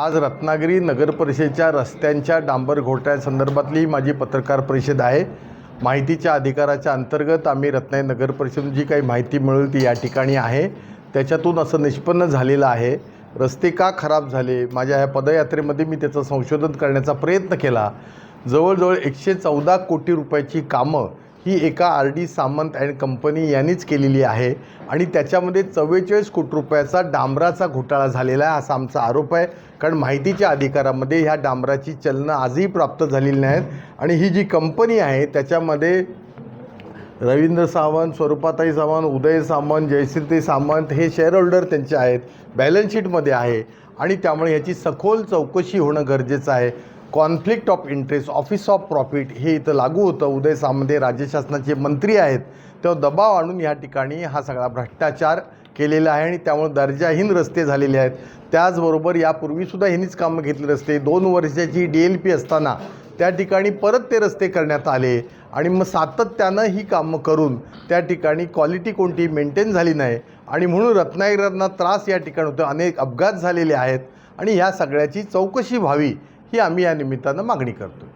आज रत्नागिरी नगर परिषदेच्या रस्त्यांच्या डांबर घोटाळ्यासंदर्भातली माझी पत्रकार परिषद आहे. माहितीच्या अधिकाराच्या अंतर्गत आम्ही रत्नागिरी नगर परिषदेतून जी काही माहिती मिळेल ती या ठिकाणी आहे. त्याच्यातून असं निष्पन्न झालेलं आहे. रस्ते का खराब झाले? माझ्या ह्या पदयात्रेमध्ये मी त्याचं संशोधन करण्याचा प्रयत्न केला. जवळजवळ एकशे चौदा कोटी रुपयाची कामं ही एका R D Samant and company यांनीच केलेली आहे. आणि त्याच्यामध्ये चव्वेचाळीस कोटी रुपयाचा डांबराचा घोटाळा झालेला आहे असा आमचा आरोप आहे. कारण माहितीच्या अधिकारामध्ये ह्या डांबराची चलनं आजही प्राप्त झालेली नाहीत. आणि ही जी कंपनी आहे त्याच्यामध्ये रवींद्र सावंत स्वरूपाताई सावंत उदय सामंत जयश्रीताई सामंत हे शेअर होल्डर त्यांचे आहेत. बॅलन्स शीटमध्ये आहे. आणि त्यामुळे ह्याची सखोल चौकशी होणं गरजेचं आहे. Conflict of interest office of profit हे इथं लागू होतं. उदय सामंत राज्य शासनाचे मंत्री आहेत. तेव्हा दबाव आणून या ठिकाणी हा सगळा भ्रष्टाचार केलेला आहे आणि त्यामुळे दर्जाहीन रस्ते झालेले आहेत. त्याचबरोबर यापूर्वीसुद्धा ह्यांनीच कामं घेतली रस्ते. दोन वर्षाची डी एल पी असताना त्या ठिकाणी परत ते रस्ते करण्यात आले आणि मग सातत्यानं ही कामं करून त्या ठिकाणी क्वालिटी कोणती मेंटेन झाली नाही आणि म्हणून रत्नागिऱ्यांना त्रास या ठिकाणी होतो अनेक अपघात झालेले आहेत आणि ह्या सगळ्याची चौकशी व्हावी ही आम्ही या निमित्तानं मागणी करतो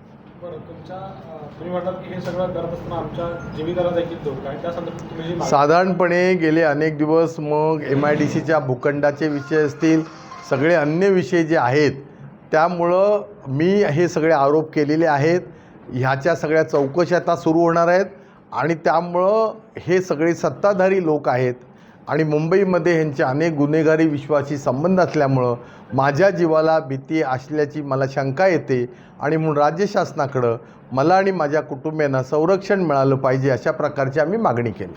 साधारणपणे गेले अनेक दिवस मग एम आय डी सीच्या भूखंडाचे विषय असतील सगळे अन्य विषय जे आहेत त्यामुळं मी हे सगळे आरोप केलेले आहेत. ह्याच्या सगळ्या चौकशी आता सुरू होणार आहेत आणि त्यामुळं हे सगळे सत्ताधारी लोक आहेत आणि मुंबईमध्ये ह्यांचे अनेक गुन्हेगारी विश्वाशी संबंध असल्यामुळं माझ्या जीवाला भीती असल्याची मला शंका येते आणि म्हणून राज्य शासनाकडं मला आणि माझ्या कुटुंबियांना संरक्षण मिळालं पाहिजे अशा प्रकारची आम्ही मागणी केली.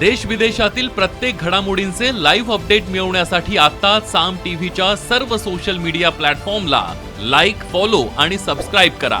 देश विदेशातील प्रत्येक घडामोडींचे लाईव्ह अपडेट मिळवण्यासाठी आता साम टीव्हीच्या सर्व सोशल मीडिया प्लॅटफॉर्मला लाईक फॉलो आणि सबस्क्राईब करा.